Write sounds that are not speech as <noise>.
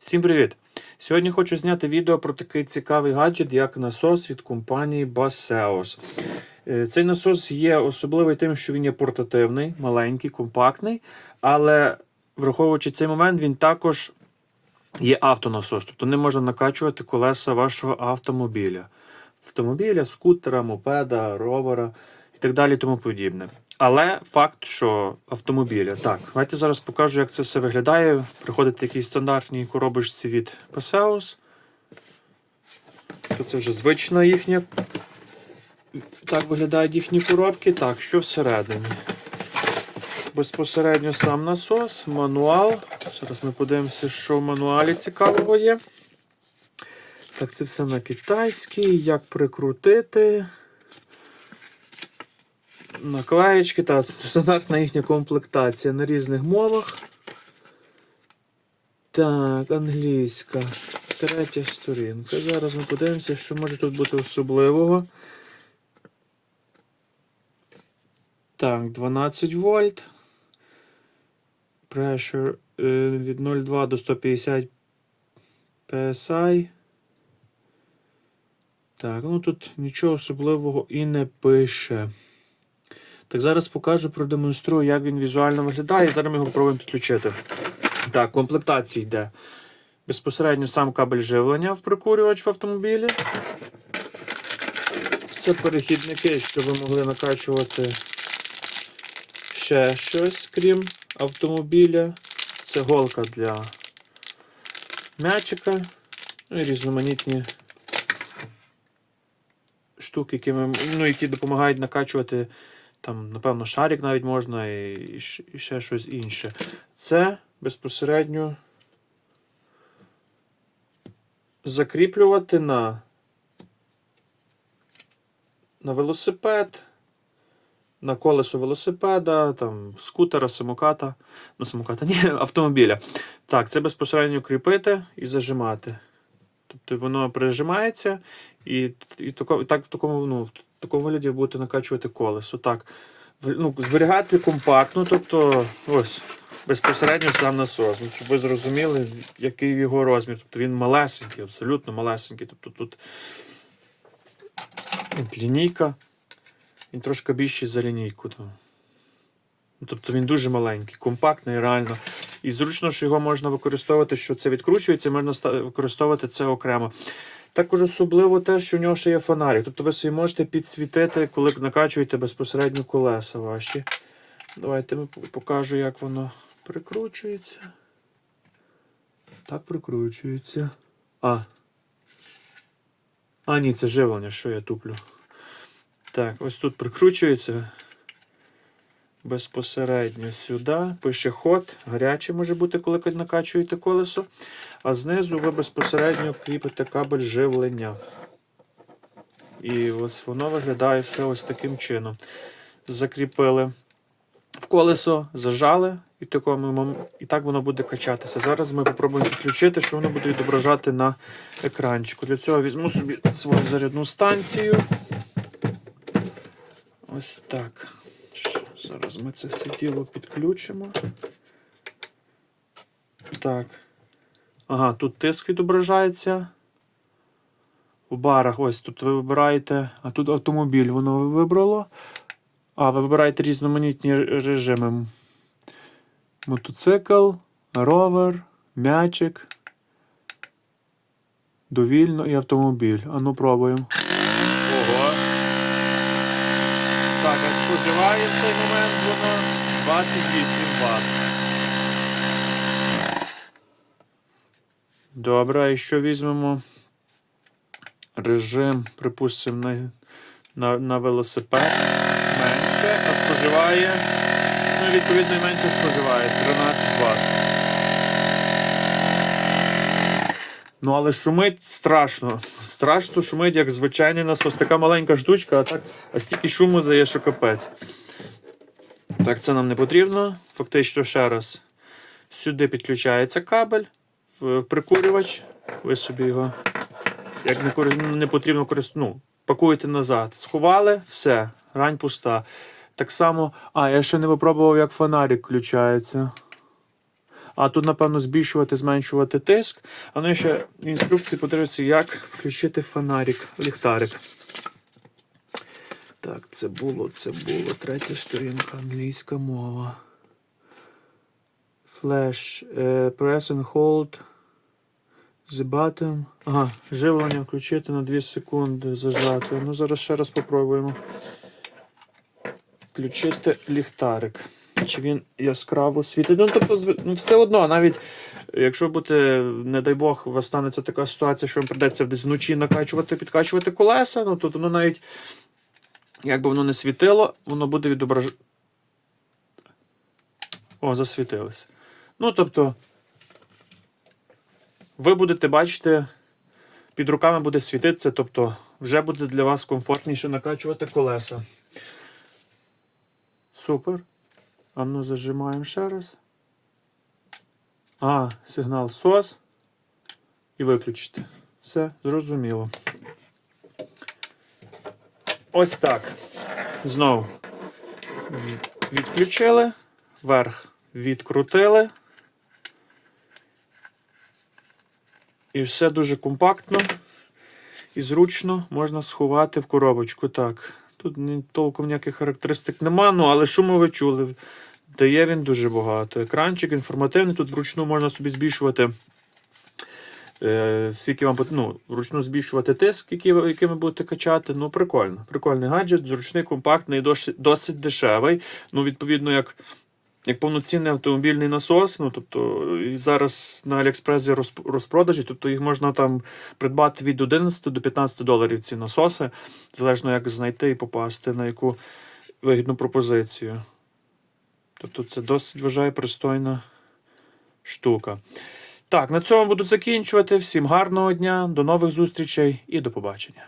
Всім привіт! Сьогодні хочу зняти відео про такий цікавий гаджет, як насос від компанії Baseos. Е, Цей насос є особливий тим, що він є портативний, маленький, компактний, але враховуючи цей момент, він також є автонасос, тобто не можна накачувати колеса вашого автомобіля. Автомобіля, скутера, мопеда, ровера і так далі, тому подібне. Але факт, що автомобіля. Так, давайте зараз покажу, як це все виглядає. Приходить такій стандартній коробочці від Paseos. То це вже звична їхня. Так виглядають їхні коробки. Так, що всередині? Безпосередньо сам насос, мануал. Зараз ми подивимося, що в мануалі цікавого є. Так, це все на китайській. Як прикрутити. Наклеєчки, та стандартна їхня комплектація на різних мовах. Так, англійська. Третя сторінка. Зараз ми подивимося, що може тут бути особливого. Так, 12 вольт. Pressure е, від 0,2 до 150 PSI. Так, ну тут нічого особливого і не пише. Так, зараз покажу, продемонструю, як він візуально виглядає. і Зараз ми його спробуємо підключити. Так, комплектація йде. Безпосередньо сам кабель живлення в прикурювач в автомобілі. Це перехідники, щоб ви могли накачувати ще щось, крім автомобіля. Це голка для м'ячика. Ну і різноманітні штуки, які, ми, ну, які допомагають накачувати. Там, напевно, шарик навіть можна і, ще щось інше. Це безпосередньо закріплювати на, на велосипед, на колесо велосипеда, там, скутера, самоката. Ну, самоката, ні, <laughs> автомобіля. Так, це безпосередньо кріпити і зажимати. Тобто воно прижимається, і, і тако, так в такому, ну, в такому вигляді ви будете накачувати колесо. Так, ну, зберігати компактно, тобто ось безпосередньо сам насос. Ну, щоб ви зрозуміли, який його розмір. Тобто він малесенький, абсолютно малесенький. Тобто тут лінійка, він трошки більший за лінійку. Тобто він дуже маленький, компактний, реально. І зручно, що його можна використовувати, що це відкручується, можна використовувати це окремо. Також особливо те, що в нього ще є фонарик. Тобто ви собі можете підсвітити, коли накачуєте безпосередньо колеса ваші. Давайте по- покажу, як воно прикручується. Так прикручується. А. А, ні, це живлення, що я туплю. Так, ось тут прикручується безпосередньо сюди. Пише ход, гарячий може бути, коли накачуєте колесо. А знизу ви безпосередньо кріпите кабель живлення. І ось воно виглядає все ось таким чином. Закріпили в колесо, зажали, і, такому, і так воно буде качатися. Зараз ми попробуємо підключити, що воно буде відображати на екранчику. Для цього візьму собі свою зарядну станцію. Ось так. Зараз ми це все діло підключимо. Так. Ага, тут тиск відображається. В барах, ось тут ви вибираєте, а тут автомобіль воно вибрало. А, ви вибираєте різноманітні режими. Мотоцикл, ровер, м'ячик, довільно і автомобіль. А ну пробуємо. Ого. Так, а споживає в цей момент воно 28 Вт. Добре, а якщо візьмемо режим, припустимо, на, на, на велосипед менше, а споживає, ну, відповідно, і менше споживає 13 Вт. Ну, але шумить страшно. Страшно шумить, як звичайний насос. Така маленька штучка, а так а стільки шуму дає, що капець. Так, це нам не потрібно. Фактично, ще раз. Сюди підключається кабель прикурювач. Ви собі його, як не, не потрібно користувати, ну, пакуєте назад. Сховали, все, грань пуста. Так само, а, я ще не випробував, як фонарик включається. А тут, напевно, збільшувати, зменшувати тиск. А ну ще інструкції подивитися, як включити фонарик, ліхтарик. Так, це було, це було. Третя сторінка, англійська мова. Flash. е, Press and hold. The button. Ага, живлення включити на 2 секунди зажати. Ну, зараз ще раз спробуємо. Включити ліхтарик. Чи він яскраво світить? Ну, тобто, ну, все одно, навіть якщо буде, не дай Бог, у вас станеться така ситуація, що вам придеться десь вночі накачувати, підкачувати колеса, ну то воно навіть, як би воно не світило, воно буде відображати. О, засвітилось. Ну, тобто, ви будете бачити, під руками буде світитися, тобто вже буде для вас комфортніше накачувати колеса. Супер. А ну зажимаємо ще раз. А, сигнал SOS. І виключити. Все, зрозуміло. Ось так. Знову. Відключили. Верх відкрутили. І все дуже компактно і зручно можна сховати в коробочку. Так, тут толком ніяких характеристик нема, ну але ми ви чули? Дає він дуже багато. Екранчик інформативний, тут вручну можна собі збільшувати. Е, скільки вам ну, вручну збільшувати тиск, який, який ви будете качати. Ну, прикольно. Прикольний гаджет, зручний, компактний, досить дешевий. Ну, відповідно, як як повноцінний автомобільний насос, ну тобто і зараз на Аліекспресі розпродажі, тобто їх можна там придбати від 11 до 15 доларів ці насоси, залежно як знайти і попасти на яку вигідну пропозицію. Тобто це досить вважаю пристойна штука. Так, на цьому буду закінчувати. Всім гарного дня, до нових зустрічей і до побачення.